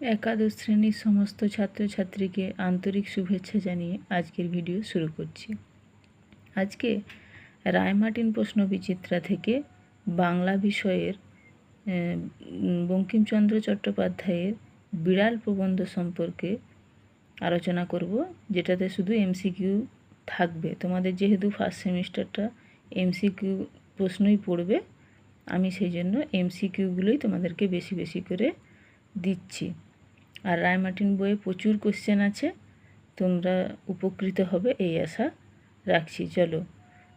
একাদশ শ্রেণির সমস্ত ছাত্রছাত্রীকে আন্তরিক শুভেচ্ছা জানিয়ে আজকের ভিডিও শুরু করছি। আজকে রায়মার্টিন প্রশ্ন বিচিত্রা থেকে বাংলা বিষয়ের বঙ্কিমচন্দ্র চট্টোপাধ্যায়ের বিড়াল প্রবন্ধ সম্পর্কে আলোচনা করব, যেটাতে শুধু এমসিকিউ থাকবে। তোমাদের যেহেতু ফার্স্ট সেমিস্টারটা এমসিকিউ প্রশ্নই পড়বে, আমি সেই জন্য এমসিকিউগুলোই তোমাদেরকে বেশি বেশি করে দিচ্ছি। আর রায়মার্টিন বইয়ে প্রচুর কোশ্চেন আছে। তোমরা উপকৃত হবে এই আশা রাখছি। চলো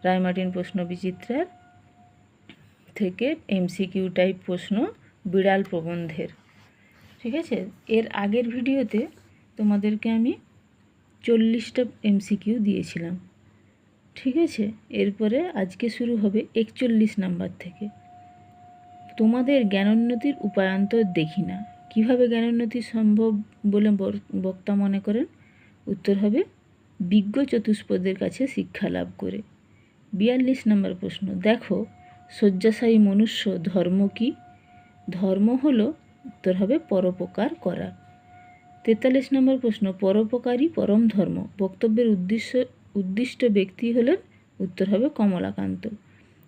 রায়মার্টিন প্রশ্ন বিচিত্রার থেকে এমসিকিউ টাইপ প্রশ্ন বিড়াল প্রবন্ধের। ঠিক আছে? এর আগের ভিডিওতে তোমাদেরকে আমি চল্লিশটা এমসিকিউ দিয়েছিলাম। ঠিক আছে? এরপরে আজকে শুরু হবে একচল্লিশ নাম্বার থেকে। তোমাদের জ্ঞানোন্নতির উপায়ান্তর দেখি না। কীভাবে জ্ঞানোন্নতি সম্ভব বলে বক্তা মনে করেন? উত্তর হবে, বিজ্ঞ চতুষ্পদের কাছে শিক্ষা লাভ করে। বিয়াল্লিশ নম্বর প্রশ্ন, দেখো, শয্যাশায়ী মনুষ্য ধর্ম কি? ধর্ম হলো, উত্তর হবে, পরোপকার করা। তেতাল্লিশ নম্বর প্রশ্ন, পরোপকারী পরম ধর্ম। বক্তব্যের উদ্দেশ্য, উদ্দিষ্ট ব্যক্তি হলেন, উত্তর হবে, কমলাকান্ত।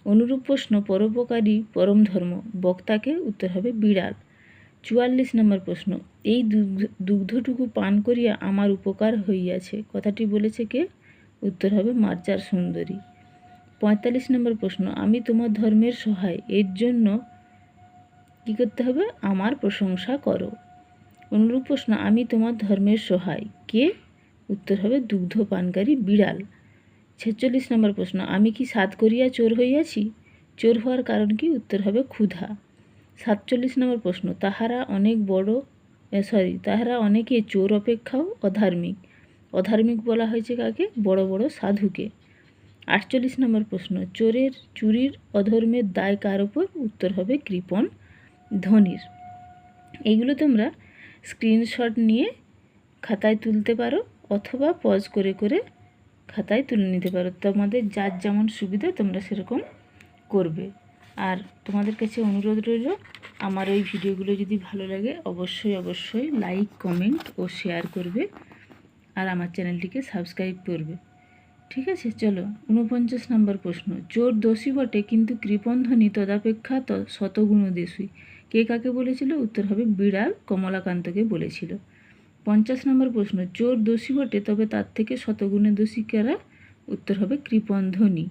অনুরূপ প্রশ্ন, পরোপকারী পরম ধর্ম। বক্তাকে উত্তর হবে, বিড়াল। চুয়াল্লিশ নম্বর প্রশ্ন, এই দুগ্ধ- দুগ্ধটুকু পান করিয়া আমার উপকার হইয়াছে। কথাটি বলেছে কে? উত্তর হবে মার্জার সুন্দরী। পঁয়তাল্লিশ নম্বর প্রশ্ন, আমি তোমার ধর্মের সহায়, এর জন্য কী করতে হবে? আমার প্রশংসা করো। অনুরূপ প্রশ্ন, আমি তোমার ধর্মের সহায়। কে? উত্তর হবে দুগ্ধ পানকারী বিড়াল। ছেচল্লিশ নম্বর প্রশ্ন, আমি কি সাত করিয়া চোর হইয়াছি? চোর হওয়ার কারণ কি? উত্তর হবে ক্ষুধা। সাতচল্লিশ নম্বর প্রশ্ন, তাহারা অনেক বড় সরি তাহারা অনেকে চোর অপেক্ষাও অধার্মিক। অধার্মিক বলা হয়েছে কাকে? বড় বড় সাধুকে। আটচল্লিশ নম্বর প্রশ্ন, চোরের চুরির অধর্মের দায় কার ওপর উত্তর হবে কৃপণ ধনির। এইগুলো তোমরা স্ক্রিনশট নিয়ে খাতায় তুলতে পারো অথবা পজ করে করে খাতায় তুলে নিতে পারো। তোমাদের যার যেমন সুবিধা তোমরা সেরকম করবে। আর তোমাদের কাছে অনুরোধ রইল, আমার ওই ভিডিওগুলো যদি ভালো লাগে, অবশ্যই অবশ্যই লাইক কমেন্ট ও শেয়ার করবে আর আমার চ্যানেলটিকে সাবস্ক্রাইব করবে। ঠিক আছে? চলো উনপঞ্চাশ নম্বর প্রশ্ন। চোর দোষী বটে, কিন্তু কৃপণধ্বনি তদাপেক্ষা শতগুণ দোষী। কে কাকে বলেছিল? উত্তর হবে বিড়াল কমলাকান্তকে বলেছিল। পঞ্চাশ নম্বর প্রশ্ন। চোর দোষী বটে, তবে তার থেকে শতগুণে দোষী কারা? উত্তর হবে কৃপণধ্বনি।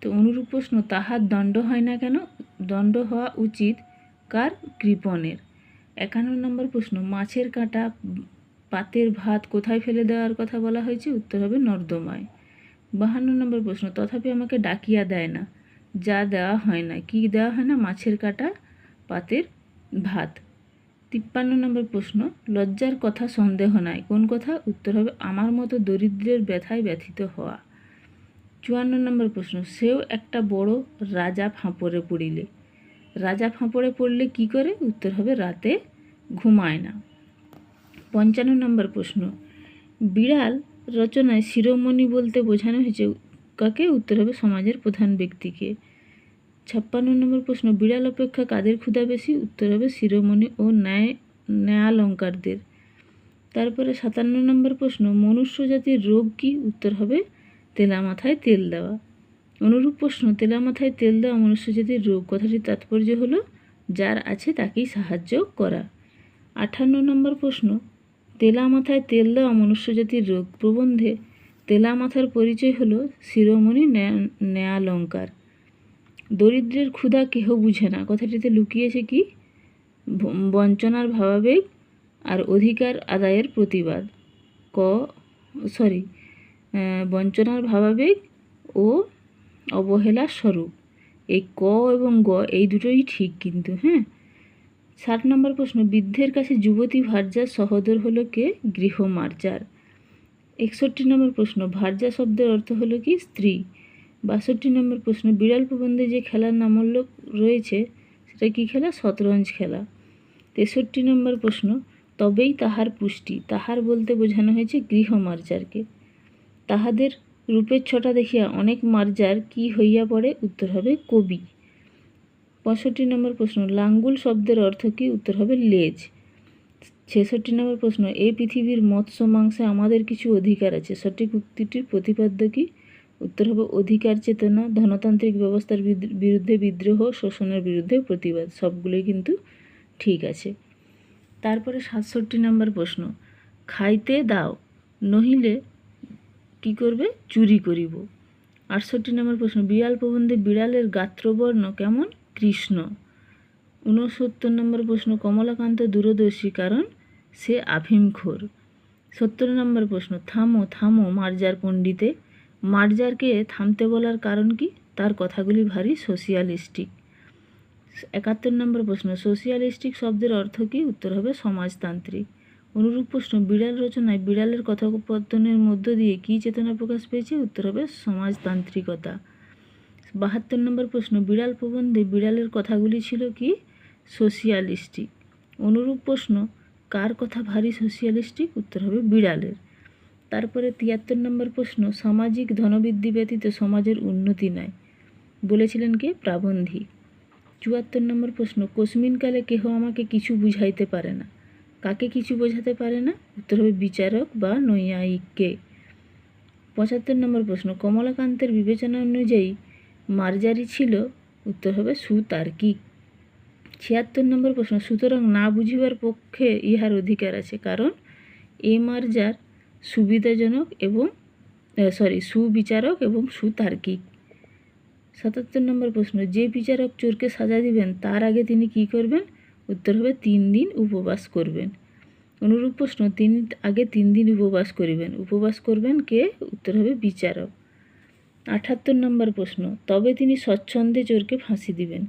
তো অনুরূপ প্রশ্ন, তাহার দণ্ড হয় না কেন? দণ্ড হওয়া উচিত কার? কৃপণের। একান্ন নম্বর প্রশ্ন, মাছের কাঁটা পাতের ভাত কোথায় ফেলে দেওয়ার কথা বলা হয়েছে? উত্তর হবে নর্দমায়। বাহান্ন নম্বর প্রশ্ন, তথাপি আমাকে ডাকিয়া দেয় না, যা দেওয়া হয় না। কি দেওয়া হয় না? মাছের কাঁটা পাতের ভাত। তিপ্পান্ন নম্বর প্রশ্ন, লজ্জার কথা সন্দেহ নাই। কোন কথা? উত্তর হবে, আমার মতো দরিদ্রের ব্যথায় ব্যথিত হওয়া। চুয়ান্ন নম্বর প্রশ্ন, সেও একটা বড় রাজা ফাঁপড়ে পড়িলে। রাজা ফাঁপড়ে পড়লে কি করে? উত্তর হবে, রাতে ঘুমায় না। পঞ্চান্ন নম্বর প্রশ্ন, বিড়াল রচনায় শিরোমণি বলতে বোঝানো হয়েছে কাকে? উত্তর হবে, সমাজের প্রধান ব্যক্তিকে। ছাপ্পান্ন নম্বর প্রশ্ন, বিড়াল অপেক্ষা কাদের ক্ষুধা বেশি? উত্তর হবে, শিরোমণি ও ন্যায়, ন্যায়ালঙ্কারদের। তারপরে সাতান্ন নম্বর প্রশ্ন মনুষ্য জাতির রোগ কি? উত্তর হবে তেলা মাথায় তেল দেওয়া। অনুরূপ প্রশ্ন, তেলা মাথায় তেল দেওয়া মনুষ্য জাতির রোগ কথাটির তাৎপর্য হলো, যার আছে তাকেই সাহায্য করা। আঠান্ন নম্বর প্রশ্ন, তেলা মাথায় তেল দেওয়া মনুষ্যজাতির রোগ প্রবন্ধে তেলা মাথার পরিচয় হলো শিরোমণি ন্যায়- ন্যায়ালঙ্কার। দরিদ্রের ক্ষুধা কেহ বুঝে না। কথাটিতে লুকিয়েছে কি? বঞ্চনার ভাবাবেগ আর অধিকার আদায়ের প্রতিবাদ। ক সরি বঞ্চনার ভাবাবেগ ও অবহেলার স্বরূপ। এই ক এবং গ, এই দুটোই ঠিক কিন্তু হ্যাঁ? ষাট নম্বর প্রশ্ন, বৃদ্ধের কাছে যুবতী ভার্যার সহোদর হলো কে? গৃহমার্জার একষট্টি নম্বর প্রশ্ন, ভার্যা শব্দের অর্থ হলো কি? স্ত্রী। বাষট্টি নম্বর প্রশ্ন, বিড়াল প্রবন্ধে যে খেলার নামল্য রয়েছে, সেটা কি খেলা? শতরঞ্জ খেলা। তেষট্টি নম্বর প্রশ্ন, তবেই তাহার পুষ্টি, তাহার বলতে বোঝানো হয়েছে গৃহমার্জারকে তাহাদের রূপের ছটা দেখিয়া অনেক মার্জার কি হইয়া পড়ে? উত্তর হবে কবি। পঁয়ষট্টি নম্বর প্রশ্ন, লাঙ্গুল শব্দের অর্থ কি? উত্তর হবে লেজ। ছেষট্টি নম্বর প্রশ্ন এই পৃথিবীর মৎস্য মাংসে আমাদের কিছু অধিকার আছে? সঠিক উক্তিটির প্রতিপাদ্য কি? উত্তর হবে অধিকার চেতনা, ধনতান্ত্রিক ব্যবস্থার বিরুদ্ধে বিদ্রোহ, শোষণের বিরুদ্ধে প্রতিবাদ, সবগুলোই কিন্তু ঠিক আছে। তারপরে সাতষট্টি নম্বর প্রশ্ন, খাইতে দাও, নহিলে কি করবে? চুরি করিব। আটষট্টি নম্বর প্রশ্ন, বিড়াল প্রবন্ধে বিড়ালের গাত্রবর্ণ কেমন? কৃষ্ণ। ঊনসত্তর নম্বর প্রশ্ন, কমলাকান্ত দূরদর্শী, কারণ সে আফিমখোর। সত্তর নম্বর প্রশ্ন, থামো থামো মার্জার পণ্ডিতে। মার্জারকে থামতে বলার কারণ কি? তার কথাগুলি ভারী সোশিয়ালিস্টিক। একাত্তর নম্বর প্রশ্ন, সোশিয়ালিস্টিক শব্দের অর্থ কী? উত্তর হবে সমাজতান্ত্রিক। অনুরূপ প্রশ্ন, বিড়াল রচনায় বিড়ালের কথোপকথনের মধ্য দিয়ে কী চেতনা প্রকাশ পেয়েছে? উত্তর হবে সমাজতান্ত্রিকতা। বাহাত্তর নম্বর প্রশ্ন, বিড়াল প্রবন্ধে বিড়ালের কথাগুলি ছিল কি? সোশিয়ালিস্টিক। অনুরূপ প্রশ্ন, কার কথা ভারী সোশিয়ালিস্টিক? উত্তর হবে বিড়ালের। তারপরে তিয়াত্তর নম্বর প্রশ্ন, সামাজিক ধনবৃদ্ধি ব্যতীত সমাজের উন্নতি নাই বলেছিলেন কে? প্রাবন্ধিক চুয়াত্তর নম্বর প্রশ্ন কোসমিনকালে কেহ আমাকে কিছু বুঝাইতে পারে না। কাকে কিছু বোঝাতে পারে না? উত্তর হবে বিচারক বা নৈয়ায়িককে। পঁচাত্তর নম্বর প্রশ্ন, কমলাকান্তের বিবেচনা অনুযায়ী মার্জারি ছিল? উত্তর হবে সুতার্কিক। ছিয়াত্তর নম্বর প্রশ্ন, সুতরাং না বুঝিবার পক্ষে ইহার অধিকার আছে, কারণ এ মার্জার সুবিধাজনক এবং সরি সুবিচারক এবং সুতার্কিক। সাতাত্তর নম্বর প্রশ্ন, যে বিচারক চোরকে সাজা দিবেন, তার আগে তিনি কি করবেন? উত্তর হবে তিন দিন উপবাস করবেন। অনুরূপ প্রশ্ন, তিনি, আগে তিন দিন উপবাস করিবেন। উপবাস করবেন কে? উত্তর হবে বিচারক। আঠাত্তর নম্বর প্রশ্ন, তবে তিনি স্বচ্ছন্দে চোরকে ফাঁসি দিবেন।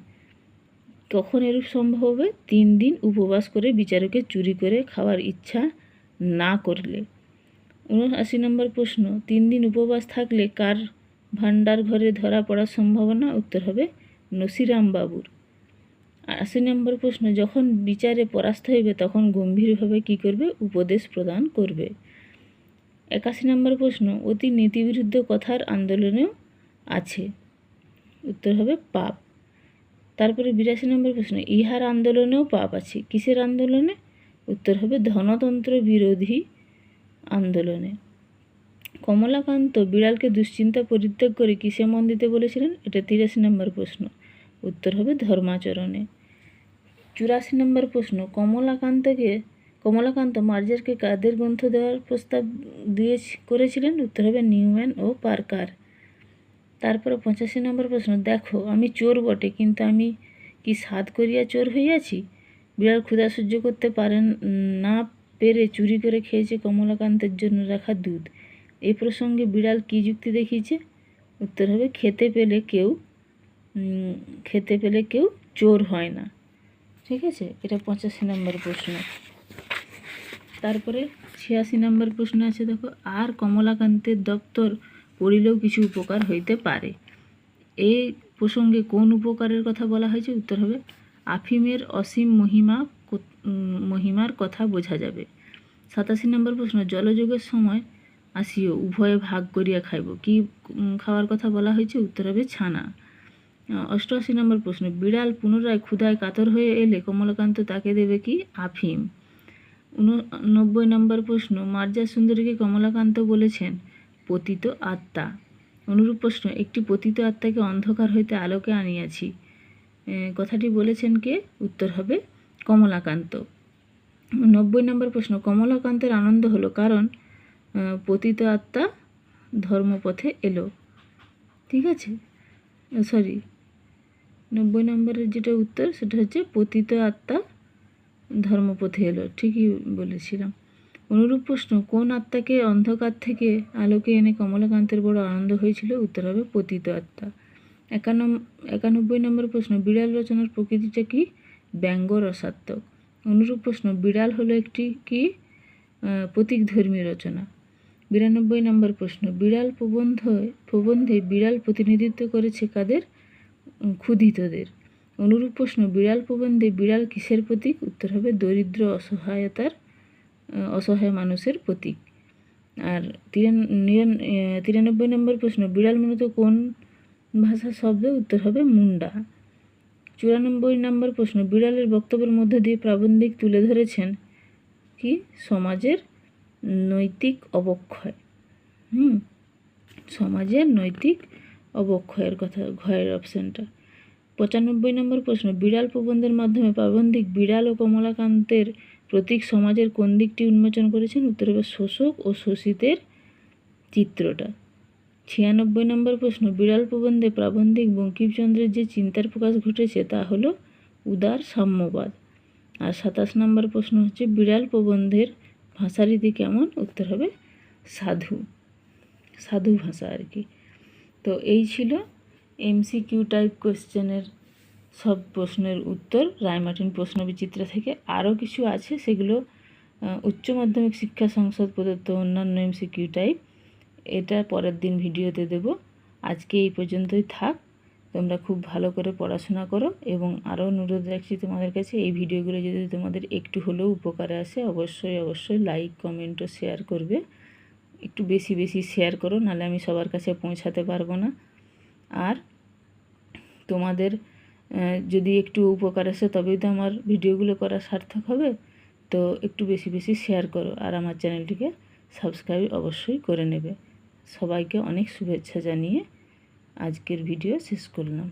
কখন এরূপ সম্ভব হবে? তিন দিন উপবাস করে বিচারকের চুরি করে খাওয়ার ইচ্ছা না করলে। উনআশি নম্বর প্রশ্ন, তিন দিন উপবাস থাকলে কার ভান্ডার ঘরে ধরা পড়ার সম্ভাবনা? উত্তর হবে নসিরাম বাবুর আশি নম্বর প্রশ্ন, যখন বিচারে পরাস্ত হইবে, তখন গম্ভীরভাবে কি করবে? উপদেশ প্রদান করবে। একাশি নম্বর প্রশ্ন, অতি নীতিবিরুদ্ধ কথার আন্দোলনেও আছে। উত্তর হবে পাপ। তারপরে বিরাশি নম্বর প্রশ্ন, ইহার আন্দোলনেও পাপ আছে। কিসের আন্দোলনে? উত্তর হবে ধনতন্ত্র বিরোধী আন্দোলনে। কমলাকান্ত বিড়ালকে দুশ্চিন্তা পরিত্যাগ করে কিসে মন দিতে বলেছিলেন? এটা তিরাশি নম্বর প্রশ্ন। উত্তর হবে ধর্মাচরণে। চুরাশি নম্বর প্রশ্ন, কমলাকান্তকে, কমলাকান্ত মার্জারকে কাদের গ্রন্থ দেওয়ার প্রস্তাব দিয়ে করেছিলেন? উত্তর হবে নিউম্যান ও পার্কার। তারপরে পঁচাশি নম্বর প্রশ্ন, দেখো, আমি চোর বটে, কিন্তু আমি কি সাধ করিয়া চোর হইয়াছি? বিড়াল ক্ষুধা সহ্য করতে পারেন না পেরে চুরি করে খেয়েছে কমলাকান্তের জন্য রাখা দুধ। এই প্রসঙ্গে বিড়াল কী যুক্তি দেখিয়েছে? উত্তর হবে, খেতে পেলে কেউ খেতে পেলে কেউ চোর হয় না। ঠিক আছে? এটা পঁচাশি নম্বর প্রশ্ন। তারপরে ছিয়াশি নম্বর প্রশ্ন আছে, দেখো, আর কমলাকান্তের দপ্তর পড়িলেও কিছু উপকার হইতে পারে। এই প্রসঙ্গে কোন উপকারের কথা বলা হয়েছে? উত্তর হবে, আফিমের অসীম মহিমা মহিমার কথা বোঝা যাবে। সাতাশি নম্বর প্রশ্ন, জলযোগের সময় আসিও, উভয়ে ভাগ করিয়া খাইব। কি খাওয়ার কথা বলা হয়েছে? উত্তর হবে, ছানা। অষ্টআশি নম্বর প্রশ্ন, বিড়াল পুনরায় ক্ষুধায় কাতর হয়ে এলে কমলাকান্ত তাকে দেবে কি আফিম? উননব্বই নম্বর প্রশ্ন, মার্জা সুন্দরীকে কমলাকান্ত বলেছেন পতিত আত্মা। অনুরূপ প্রশ্ন, একটি পতিত আত্মাকে অন্ধকার হইতে আলোকে আনিয়াছি। কথাটি বলেছেন কে? উত্তর হবে কমলাকান্ত। নব্বই নম্বর প্রশ্ন, কমলাকান্তের আনন্দ হলো কারণ পতিত আত্মা ধর্মপথে এলো। ঠিক আছে? সরি নব্বই নম্বরের যেটা উত্তর, সেটা হচ্ছে পতিত আত্মা ধর্মপথে এলো। ঠিকই বলেছিলাম। অনুরূপ প্রশ্ন, কোন আত্মাকে অন্ধকার থেকে আলোকে এনে কমলাকান্তের বড় আনন্দ হয়েছিল? উত্তর হবে পতিত আত্মা। একানব্বই নম্বর প্রশ্ন, বিড়াল রচনার প্রকৃতিটা কি? ব্যঙ্গ রসাত্মক অনুরূপ প্রশ্ন, বিড়াল হলো একটি কি? প্রতীকধর্মী রচনা। বিরানব্বই নম্বর প্রশ্ন, বিড়াল প্রবন্ধ, প্রবন্ধে বিড়াল প্রতিনিধিত্ব করেছে কাদের? ক্ষুধিতদের। অনুরূপ প্রশ্ন, বিড়াল প্রবন্ধে বিড়াল কিসের প্রতীক? উত্তর হবে, দরিদ্র অসহায়তার অসহায় মানুষের প্রতীক। আর তিরানব্বই নম্বর প্রশ্ন, বিড়াল মূলত কোন ভাষার শব্দ? উত্তর হবে, মুন্ডা। চুরানব্বই নম্বর প্রশ্ন, বিড়ালের বক্তব্যের মধ্য দিয়ে প্রাবন্ধিক তুলে ধরেছেন কি? সমাজের নৈতিক অবক্ষয়। হুম, সমাজের নৈতিক অবক্ষয়ের কথা ঘয়ের অপশানটা পঁচানব্বই নম্বর প্রশ্ন, বিড়াল প্রবন্ধের মাধ্যমে প্রাবন্ধিক বিড়াল ও কমলাকান্তের প্রতীক সমাজের কোন দিকটি উন্মোচন করেছেন? উত্তর হবে শোষক ও শোষিতের চিত্রটা। ছিয়ানব্বই নম্বর প্রশ্ন, বিড়াল প্রবন্ধে প্রাবন্ধিক বঙ্কিমচন্দ্রের যে চিন্তার প্রকাশ ঘটেছে তা হলো উদার সাম্যবাদ। আর সাতাশ নম্বর প্রশ্ন হচ্ছে, বিড়াল প্রবন্ধের ভাষারীতি কেমন? উত্তর হবে সাধু। সাধু ভাষা আর কি। তো এই ছিল এমসিকিউ টাইপ কোশ্চেনের সব প্রশ্নের উত্তর। রায়মার্টিন প্রশ্ন বিচিত্রা থেকে আরও কিছু আছে, সেগুলো উচ্চ মাধ্যমিক শিক্ষা সংসদ প্রদত্ত অন্যান্য এমসিকিউ টাইপ এটা পরের দিন ভিডিওতে দেব। আজকে এই পর্যন্তই থাক। তোমরা খুব ভালো করে পড়াশোনা করো এবং আরও অনুরোধ রাখছি তোমাদের কাছে, এই ভিডিওগুলো যদি তোমাদের একটু হলেও উপকারে আসে, অবশ্যই অবশ্যই লাইক কমেন্ট ও শেয়ার করবে। একটু বেশি বেশি শেয়ার করো, নাহলে আমি সবার কাছে পৌঁছাতে পারব না। আর তোমাদের যদি একটু উপকার আসে, তবেই তো আমার ভিডিওগুলো করা সার্থক হবে। তো একটু বেশি বেশি শেয়ার করো, আর আমার চ্যানেলটিকে সাবস্ক্রাইব অবশ্যই করে নেবে। সবাইকে অনেক শুভেচ্ছা জানিয়ে আজকের ভিডিও শেষ করলাম।